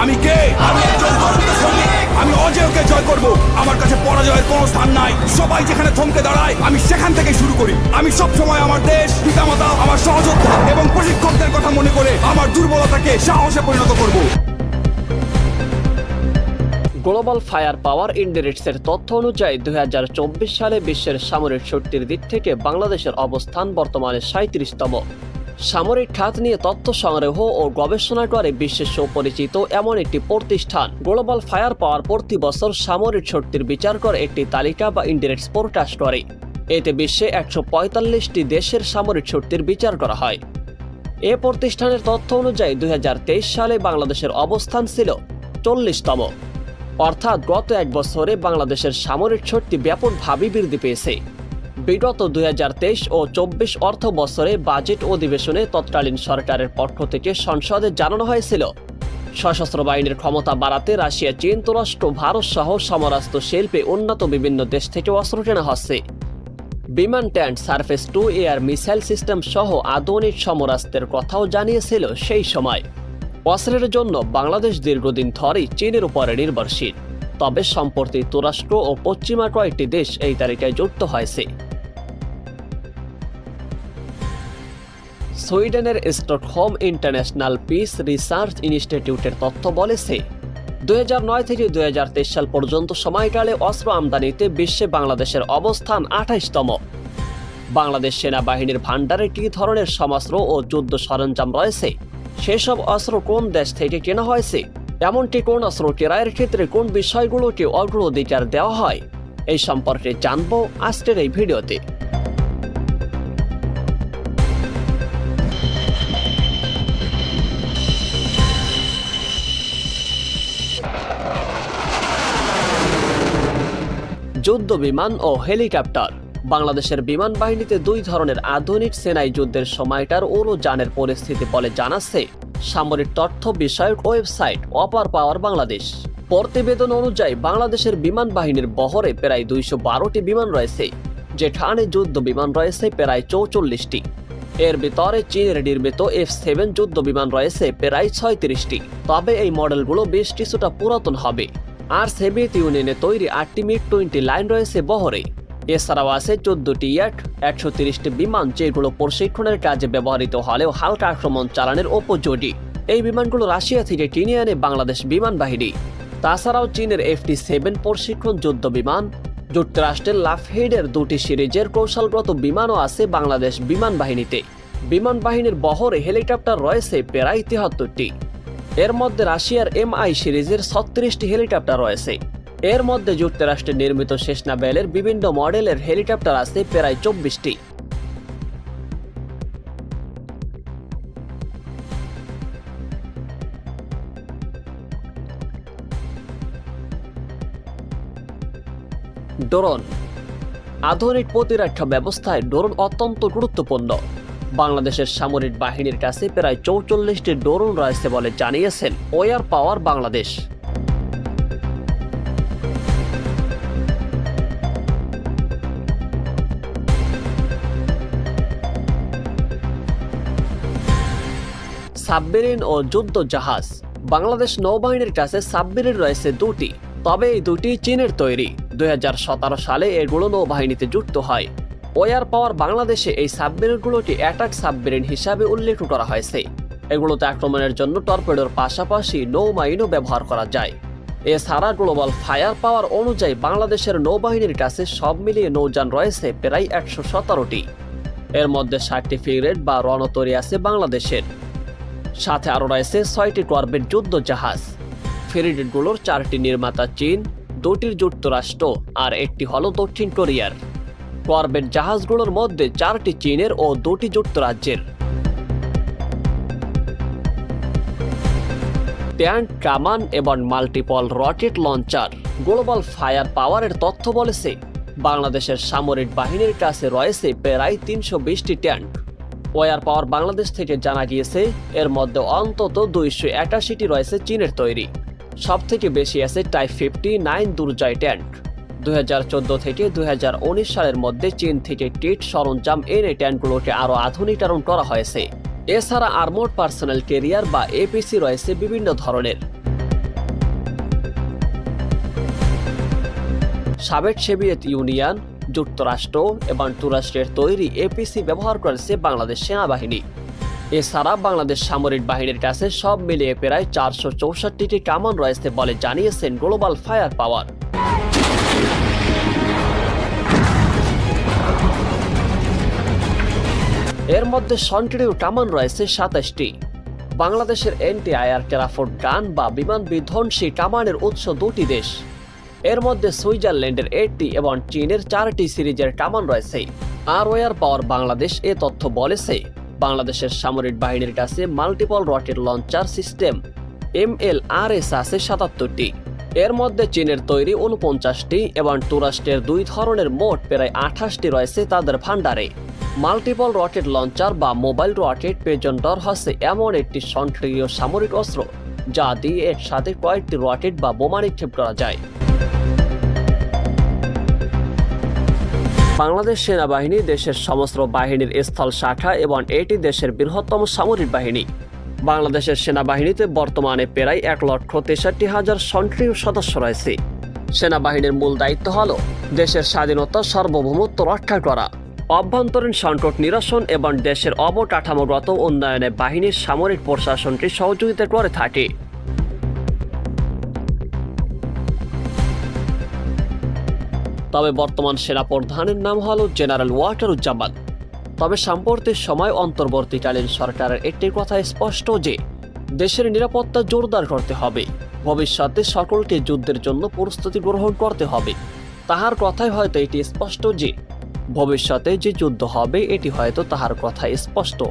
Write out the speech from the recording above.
আমি কে? আমি একজন সৈনিক আমি অজেয়কে জয় করব। আমার কাছে পরাজয়ের কোনো স্থান নাই। সবাই যেখানে থমকে দাঁড়ায় আমি সেখান থেকে শুরু করি। আমি সব সময় আমার দেশ পিতামাতা আমার সহযোদ্ধা এবং প্রশিক্ষকদের কথা মনে করে আমার দুর্বলতাকে সাহসে পরিণত করব। গ্লোবাল ফায়ার পাওয়ার ইন্ডারেক্টসের তথ্য অনুযায়ী দুই হাজার চব্বিশ সালে বিশ্বের সামরিক শক্তির দিক থেকে বাংলাদেশের অবস্থান বর্তমানে সাঁত্রিশতম। সামরিক খাত নিয়ে তথ্য সংগ্রহ ও গবেষণা করে বিশ্বের সুপরিচিত এমন একটি প্রতিষ্ঠান। গ্লোবাল ফায়ার পাওয়ার প্রতি বছর সামরিক শক্তির বিচার করে একটি তালিকা বা ইন্ডারেক্টস প্রকাশ করে। এতে বিশ্বে একশো পঁয়তাল্লিশটি দেশের সামরিক শক্তির বিচার করা হয়। এ প্রতিষ্ঠানের তথ্য অনুযায়ী দু হাজার তেইশ সালে বাংলাদেশের অবস্থান ছিল চল্লিশতম। অর্থাৎ গত এক বছরে বাংলাদেশের সামরিক শক্তি ব্যাপকভাবে বৃদ্ধি পেয়েছে। বিগত দু হাজার তেইশ ও চব্বিশ অর্থ বছরে বাজেট অধিবেশনে তৎকালীন সরকারের পক্ষ থেকে সংসদে জানানো হয়েছিল। সশস্ত্র বাহিনীর ক্ষমতা বাড়াতে রাশিয়া, চীন, তুরস্ক, ভারত সহ সমরাস্ত্র শিল্পে উন্নত বিভিন্ন দেশ থেকে অস্ত্র কেনা হচ্ছে। বিমান ট্যান্ড surface to, air missile system সহ আধুনিক সমরাস্ত্রের কথাও জানিয়েছিল সেই সময়। অস্ত্রের জন্য বাংলাদেশ দীর্ঘদিন ধরেই চীনের উপরে নির্ভরশীল। তবে সম্প্রতি তুরস্ক ও পশ্চিমা কয়েকটি দেশ এই তালিকায় যুক্ত হয়েছে। সুইডেনের স্টকহোম ইন্টারন্যাশনাল পিস রিসার্চ ইনস্টিটিউটের তথ্য বলেছে, দুই হাজার নয় থেকে দুই হাজার তেইশ সাল পর্যন্ত সময়কালে অস্ত্র আমদানিতে বিশ্বে বাংলাদেশের অবস্থান আঠাইশতম বাংলাদেশ সেনাবাহিনীর ভাণ্ডারে কী ধরনের সমাস্ত্র ও যুদ্ধ সরঞ্জাম রয়েছে? সেসব অস্ত্র কোন দেশ থেকে কেনা হয়েছে? এমনকি কোন অস্ত্র ক্রয়ের ক্ষেত্রে কোন বিষয়গুলোকে অগ্রাধিকার দেওয়া হয়? এই সম্পর্কে জানব আজকের এই ভিডিওতে। যুদ্ধ বিমান ও হেলিকপ্টার। বাংলাদেশের বিমান বাহিনীতে দুই ধরনের আধুনিক সেনাই যুদ্ধের সময়কার উড়োযানের পরিস্থিতি বলে জানাচ্ছে সামরিক তথ্য বিষয়ক ওয়েবসাইট অপার পাওয়ার বাংলাদেশ। প্রতিবেদন অনুযায়ী বাংলাদেশের বিমান বাহিনীর বহরে প্রায় দুইশো বারোটি বিমান রয়েছে, যেখানে যুদ্ধ বিমান রয়েছে প্রায় চৌচল্লিশটি। এর ভিতরে চীনের নির্মিত এফ সেভেন যুদ্ধ বিমান রয়েছে প্রায় ছয়ত্রিশটি, তবে এই মডেলগুলো বেশ কিছুটা পুরাতন হবে। আর সোভিয়েত ইউনিয়নে তৈরি আটটি মিড টোয়েন্টি লাইন রয়েছে বহরে। এছাড়াও আছে চোদ্দটি ইয়াট, একশো তিরিশটি বিমান, যেগুলো প্রশিক্ষণের কাজে ব্যবহৃত হলেও হালকা আক্রমণ চালানোর উপযোগী। এই বিমানগুলো রাশিয়া থেকে কিনে আনে বাংলাদেশ বিমান বাহিনী। তাছাড়াও চীনের এফটি সেভেন প্রশিক্ষণ যুদ্ধ বিমান, যুক্তরাষ্ট্রের লাফহেডের দুটি সিরিজের কৌশলগত বিমানও আছে বাংলাদেশ বিমান বাহিনীতে। বিমান বাহিনীর বহরে হেলিকপ্টার রয়েছে প্রায় তিহাত্তরটি। এর মধ্যে রাশিয়ার এমআই সিরিজের ছত্রিশটি হেলিকপ্টার রয়েছে। এর মধ্যে যুক্তরাষ্ট্রের নির্মিত শেষনা বেলের বিভিন্ন মডেলের হেলিকপ্টার আছে প্রায় চব্বিশটি। ড্রোন। আধুনিক প্রতিরক্ষা ব্যবস্থায় ড্রোন অত্যন্ত গুরুত্বপূর্ণ। বাংলাদেশের সামরিক বাহিনীর কাছে প্রায় চৌচল্লিশটি ড্রোন রয়েছে বলে জানিয়েছেন ওয়ার পাওয়ার বাংলাদেশ। সাবমেরিন ও যুদ্ধ জাহাজ বাংলাদেশ নৌবাহিনীর কাছে সাবমেরিন রয়েছে দুটি, তবে এই দুটি চীনের তৈরি। দুই হাজার সতেরো সালে এগুলো নৌবাহিনীতে যুক্ত হয়। ওয়ার পাওয়ার বাংলাদেশে এই সাবমেরিনগুলোকে অ্যাটাক সাবমেরিন হিসাবে উল্লেখ করা হয়েছে। এগুলোতে আক্রমণের জন্য টর্পেডোর পাশাপাশি নৌবাহিনীও ব্যবহার করা যায়। এছাড়া গ্লোবাল ফায়ার পাওয়ার অনুযায়ী বাংলাদেশের নৌবাহিনীর কাছে সব মিলিয়ে নৌযান রয়েছে প্রায় একশো সতেরোটি। এর মধ্যে ষাটটি ফ্রিগেট বা রণতরী আছে বাংলাদেশের। সাথে আরও রয়েছে ছয়টি করবেট যুদ্ধ জাহাজ ফ্রিগেটগুলোর চারটি নির্মাতা চীন, দুটির যুক্তরাষ্ট্র আর একটি হল দক্ষিণ কোরিয়ার। করবেট জাহাজগুলোর মধ্যে চারটি চীনের ও দুটি যুক্তরাজ্যের। ট্যাঙ্ক কামান এবং multiple rocket launcher global fire পাওয়ারের তথ্য বলেছে, বাংলাদেশের সামরিক বাহিনীর কাছে রয়েছে প্রায় তিনশো বিশটি ট্যাঙ্ক ওয়ার পাওয়ার বাংলাদেশ থেকে জানা গিয়েছে, এর মধ্যে অন্তত দুইশো একাশিটি রয়েছে চীনের তৈরি। সবথেকে বেশি আছে type fifty nine Durjoy tank দুই হাজার চোদ্দ থেকে দুই হাজার উনিশ সালের মধ্যে চীন থেকে টিট সরঞ্জাম এনে ট্যাঙ্কগুলোকে আরও আধুনিকরণ করা হয়েছে। এছাড়া আর্মোড পার্সোনাল কেরিয়ার বা এপিসি রয়েছে বিভিন্ন ধরনের। সাবেক সেভিয়েত ইউনিয়ন, যুক্তরাষ্ট্র এবং তুরাষ্ট্রের তৈরি এপিসি ব্যবহার করেছে বাংলাদেশ সেনাবাহিনী। এছাড়া বাংলাদেশ সামরিক বাহিনীর কাছে সব মিলিয়ে প্রায় চারশো চৌষট্টিটি কামান রয়েছে বলে জানিয়েছেন গ্লোবাল ফায়ার পাওয়ার। এর মধ্যে সন্ট্রিয় কামান রয়েছে সাতাশটি। বাংলাদেশের এন্টি আয়ার টেরাফোর্ট গান বা বিমান বিধ্বংসী কামানের উৎস দুটি দেশ। এর মধ্যে সুইজারল্যান্ডের এইটটি এবং চীনের চারটি সিরিজের কামান রয়েছে। আর ওয়ার পাওয়ার বাংলাদেশ এ তথ্য বলেছে, বাংলাদেশের সামরিক বাহিনীর কাছে multiple rocket launcher system M L R S আছে সাতাত্তরটি। এর মধ্যে চীনের তৈরি উনপঞ্চাশটি এবং তুরস্কের দুই ধরনের মোট প্রায় আঠাশটি রয়েছে তাদের ভান্ডারে মাল্টিপল রকেট লঞ্চার বা মোবাইল রকেট পেজন্ডর হচ্ছে এমন একটি সক্রিয় সামরিক অস্ত্র, যা দিয়ে এর সাথে কয়েকটি রকেট বা বোমা নিক্ষেপ করা যায়। বাংলাদেশ সেনাবাহিনী দেশের সমস্ত বাহিনীর স্থল শাখা এবং এটি দেশের বৃহত্তম সামরিক বাহিনী। বাংলাদেশের সেনাবাহিনীতে বর্তমানে প্রায় এক লক্ষ তেষট্টি হাজার সক্রিয় সদস্য রয়েছে। সেনাবাহিনীর মূল দায়িত্ব হল দেশের স্বাধীনতা, সার্বভৌমত্ব রক্ষা করা। অভ্যন্তরীণ সংকট নিরসন এবং দেশের অবকাঠামোগত উন্নয়নে বাহিনীর সামরিক প্রশাসনকে সহযোগিতা করে থাকে। তবে বর্তমান সেনাপ্রধানের নাম হল জেনারেল ওয়াটারুজ্জামান। তবে সাম্প্রতিক সময় অন্তর্বর্তীকালীন সরকারের একটি কথা স্পষ্ট যে, দেশের নিরাপত্তা জোরদার করতে হবে। ভবিষ্যতে সকলকে যুদ্ধের জন্য প্রস্তুতি গ্রহণ করতে হবে। তাহার কথাই হয়তো এটি স্পষ্ট যে, ভবিষ্যতে যে যুদ্ধ হবে, এটি হয়তো তাহার কথা স্পষ্ট।